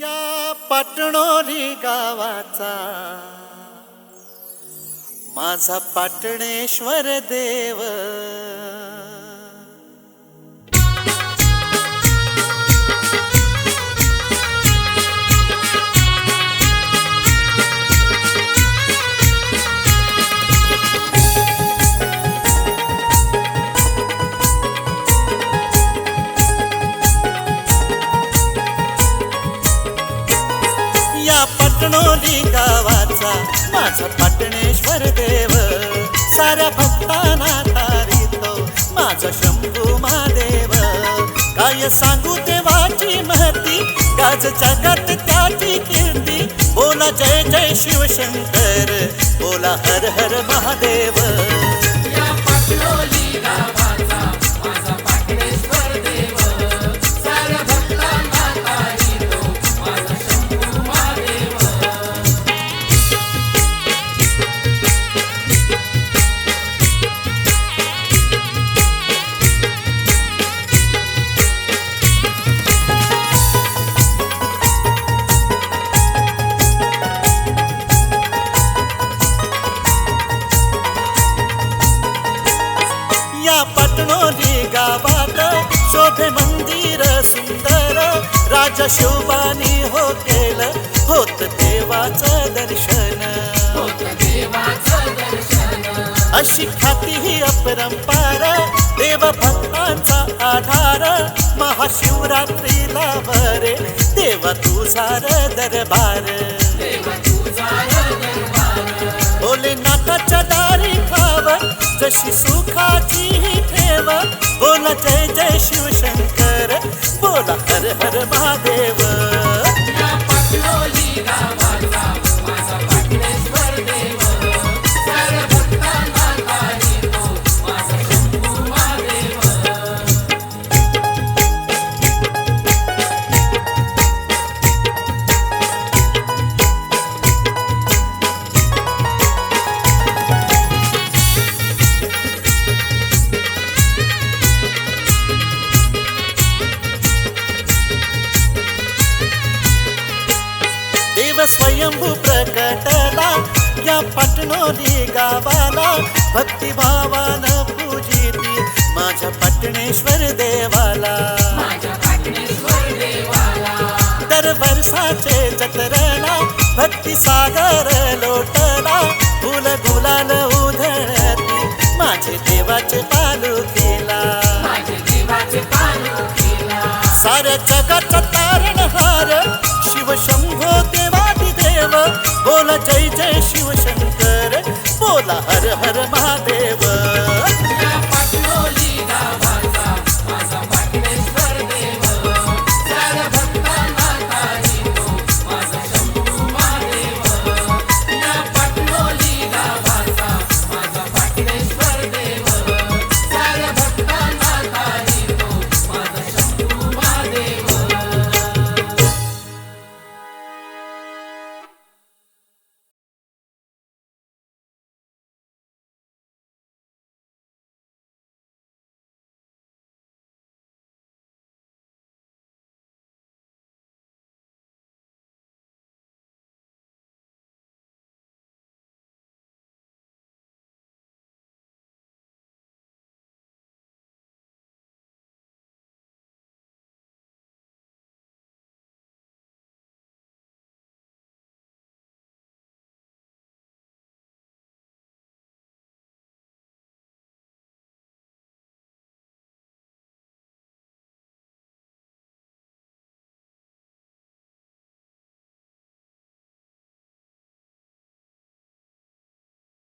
या पाटणोरी गावाचा. माझा पाटणेश्वर देव. या पटणोली गावाचा. माझा पटणेश्वर देव साऱ्या भक्तांना तारितो. माझा शंभू महादेव काय सांगू देवाची महती? गाज जगात त्याची कीर्ती. बोला जय जय शिवशंकर बोला हर हर महादेव. पटणोली गावात शोभे मंदिर सुंदर. राजा शोभानी हो केलं होत देवाचं दर्शन. होत देवाचं दर्शन. अशी ख्याती ही अपरंपार देव भक्तांचा आधार. महाशिवरात्रीला बरे देवा तुझा र दरबार. भोलेनाथाच्या जशी सुखाची ही ठेव. बोला जय जय शिवशंकर. बोला हर हर महादेव. स्वयंभू प्रकटला या पटणोली गावाला भक्तिभावान पूजिती माझ्या पटणेश्वर देवाला. दर वर्षाचे जत्रला भक्ती सागर लोटला फुल गुलाल उधळती माझे देवाचे पालू केला माझे